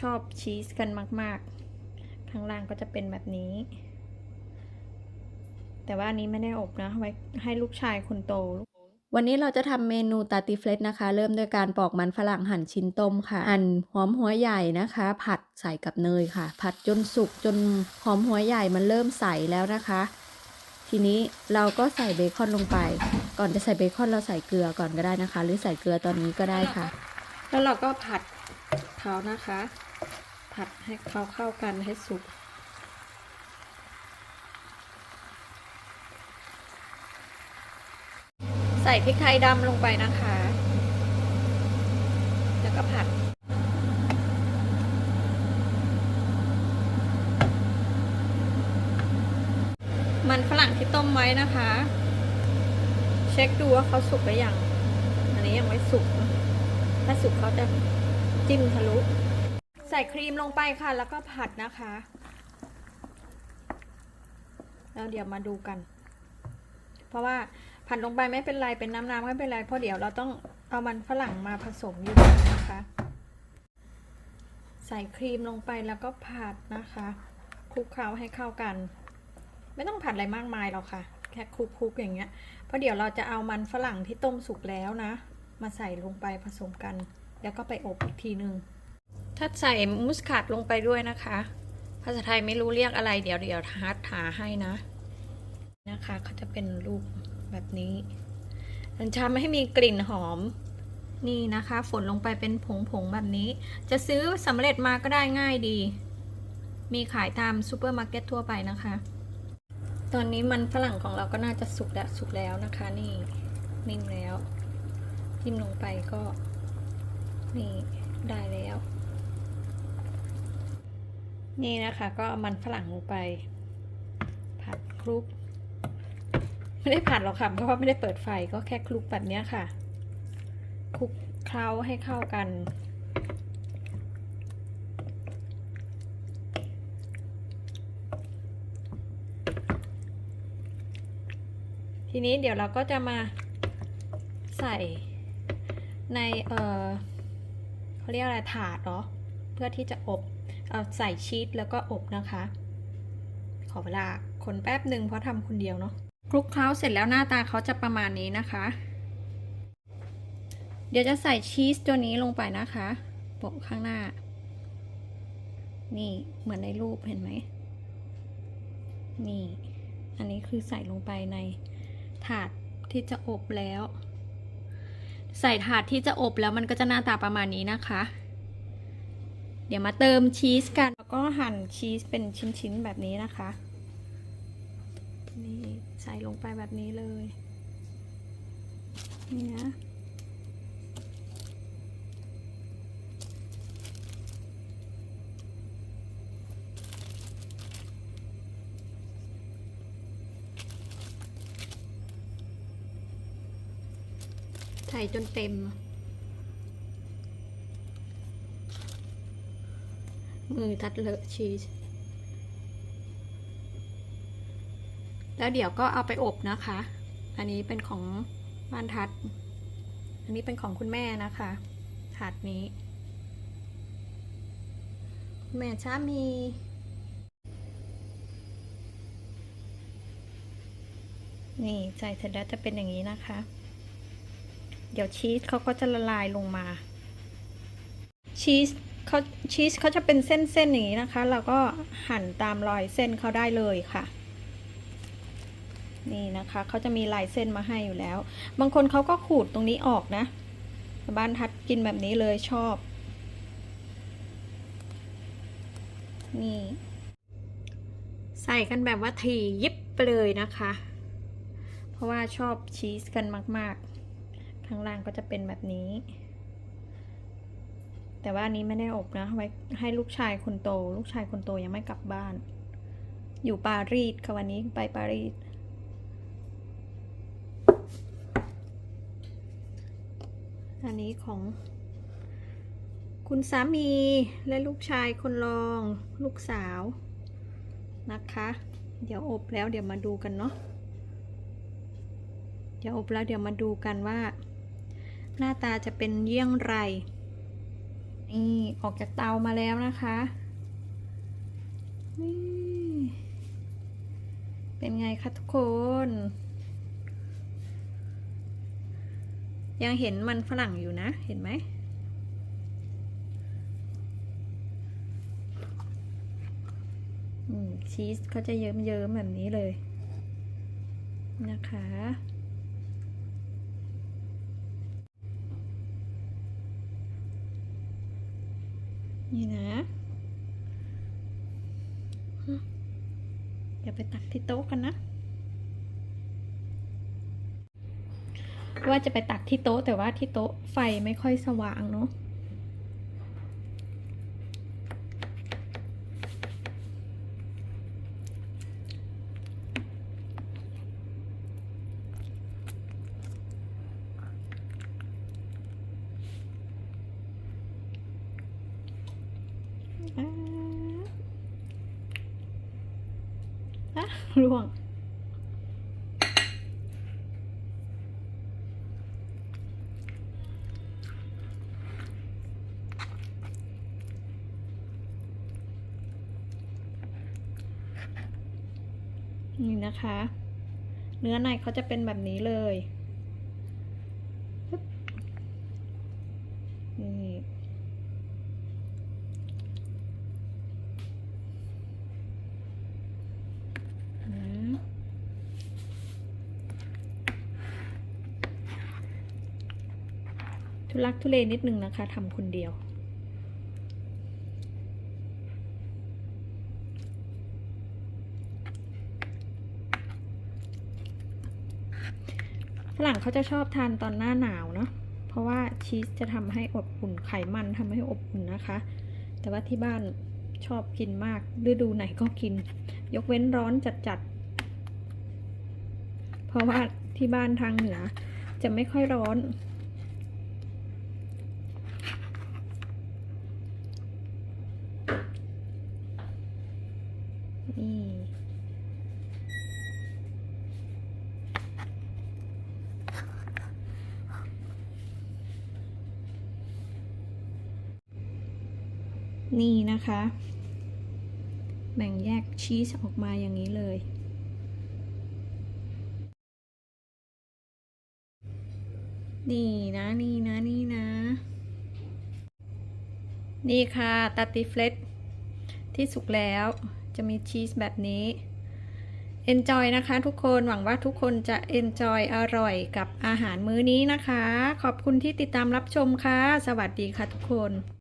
ชอบชีสกันมาก ๆ ข้างล่างก็จะเป็นแบบนี้ แต่ว่าอันนี้ไม่ได้อบนะ ไว้ให้ลูกชายคนโต วันนี้เราจะทำเมนูตาติเฟลตนะคะ เริ่มด้วยการปอกมันฝรั่งหั่นชิ้นต้มค่ะ หั่นหอมหัวใหญ่นะคะ ผัดใส่กับเนยค่ะ ผัดจนสุกจนหอมหัวใหญ่มันเริ่มใสแล้วนะคะ ทีนี้เราก็ใส่เบคอนลงไป ก่อนจะใส่เบคอนเราใส่เกลือก่อนก็ได้นะคะ หรือใส่เกลือตอนนี้ก็ได้ค่ะ แล้วเราก็ผัด เขานะคะ ผัดให้เขาเข้ากันให้สุกใส่พริกไทยดำลงไปนะคะ แล้วก็ผัด มันฝรั่งที่ต้มไว้นะคะ เช็คดูว่าเขาสุกหรือยัง อันนี้ยังไม่สุก ถ้าสุกเขาจะ จิ้มทะลุ ใส่ครีมลงไปค่ะ แล้วก็ผัดนะคะ แล้วเดี๋ยวมาดูกัน เพราะว่าผัดลงไปไม่เป็นไร เป็นน้ำน้ำไม่เป็นไร เพราะเดี๋ยวเราต้องเอามันฝรั่งมาผสมอยู่นะคะ ใส่ครีมลงไปแล้วก็ผัดนะคะคลุกเคล้าให้เข้ากัน ไม่ต้องผัดอะไรมากมายหรอกค่ะ แค่คลุกๆอย่างเงี้ย เพราะเดี๋ยวเราจะเอามันฝรั่งที่ต้มสุกแล้วนะ มาใส่ลงไปผสมกัน แล้วก็ไปอบอีกทีนึง ถ้าใส่มุสคาดลงไปด้วยนะคะ ภาษาไทยไม่รู้เรียกอะไรเดี๋ยวเดี๋ยวฮาร์ดหาให้นะ นะคะเขาจะเป็นรูปแบบนี้มันจะไม่ให้มีกลิ่นหอม นี่นะคะฝนลงไปเป็นผงๆแบบนี้ จะซื้อสำเร็จมาก็ได้ง่ายดี มีขายตามซูเปอร์มาร์เก็ตทั่วไปนะคะ ตอนนี้มันฝรั่งของเราก็น่าจะสุกแล้วสุกแล้วนะคะ นี่นิ่มแล้วจิ้มลงไปก็ นี่ได้แล้ว นี่นะคะก็มันฝรั่งลงไป ผัดคลุก ไม่ได้ผัดหรอกค่ะเพราะว่าไม่ได้เปิดไฟก็แค่คลุกแบบนี้ค่ะคลุกเคล้าให้เข้ากันทีนี้เดี๋ยวเราก็จะมาใส่ในเอ่อ เขาเรียกอะไรถาดเนาะเพื่อที่จะอบเอาใส่ชีสแล้วก็อบนะคะ ขอเวลาคนแป๊บหนึ่งเพราะทำคนเดียวเนาะคลุกเคล้าเสร็จแล้วหน้าตาเขาจะประมาณนี้นะคะ เดี๋ยวจะใส่ชีสตัวนี้ลงไปนะคะโปะข้างหน้า นี่เหมือนในรูปเห็นไหมนี่ อันนี้คือใส่ลงไปในถาดที่จะอบแล้ว ใส่ถาดที่จะอบแล้วมันก็จะหน้าตาประมาณนี้นะคะ เดี๋ยวมาเติมชีสกัน แล้วก็หั่นชีสเป็นชิ้นๆแบบนี้นะคะ นี่ใส่ลงไปแบบนี้เลย นี่นะ ส่จนเต็ม มือทัดเลอะชีส แล้วเดี๋ยวก็เอาไปอบนะคะ อันนี้เป็นของบ้านทัด อันนี้เป็นของคุณแม่นะคะ ถาดนี้ แม่ช้ามีนี่ใส่เสร็จแล้วจะเป็นอย่างนี้นะคะ เดี๋ยวชีสเขาก็จะละลายลงมา ชีสเขาชีสเขาจะเป็นเส้นๆอย่างนี้นะคะ เราก็หั่นตามรอยเส้นเขาได้เลยค่ะ นี่นะคะเขาจะมีลายเส้นมาให้อยู่แล้ว บางคนเขาก็ขูดตรงนี้ออกนะบ้านทัดกินแบบนี้เลยชอบ นี่ ใส่กันแบบว่าถี่ยิบไปเลยนะคะ เพราะว่าชอบชีสกันมาก ๆ ข้างล่างก็จะเป็นแบบนี้ แต่ว่าอันนี้ไม่ได้อบนะ ไว้ให้ลูกชายคนโต ลูกชายคนโตยังไม่กลับบ้าน อยู่ปารีสค่ะวันนี้ไปปารีสอันนี้ของ คุณสามีและลูกชายคนรอง ลูกสาวนะคะ เดี๋ยวอบแล้วเดี๋ยวมาดูกันเนาะเดี๋ยวอบแล้วเดี๋ยวมาดูกันว่า หน้าตาจะเป็นเยี่ยงไร นี่ออกจากเตามาแล้วนะคะนี่เป็นไงคะทุกคน ยังเห็นมันฝรั่งอยู่นะ เห็นไหมชีสเขาจะเยิ้มๆแบบนี้เลยนะคะ นี่นะเดี๋ยวไปตักที่โต๊ะกันนะ ว่าจะไปตักที่โต๊ะแต่ว่าที่โต๊ะไฟไม่ค่อยสว่างเนาะ อะร่วง นี่นะคะ เนื้อในเขาจะเป็นแบบนี้เลยปึ๊บนี่ นะ ทุลักทุเลนิดนึงนะคะทำคนเดียว ฝรั่งเขาจะชอบทานตอนหน้าหนาวเนาะเพราะว่าชีสจะทำให้อบอุ่นไขมันทำให้อบอุ่นนะคะ แต่ว่าที่บ้านชอบกินมากฤดูไหนก็กิน ยกเว้นร้อนจัดๆ เพราะว่าที่บ้านทางเหนือจะไม่ค่อยร้อน นี่นี่นะคะ แบ่งแยกชีสออกมาอย่างนี้เลย นี่นะ นี่นะ นี่นะ นี่ค่ะตาติเฟลตที่สุกแล้วจะมีชีสแบบนี้ Enjoy นะคะทุกคนหวังว่าทุกคนจะ Enjoy อร่อยกับอาหารมื้อนี้นะคะ ขอบคุณที่ติดตามรับชมค่ะ สวัสดีค่ะทุกคน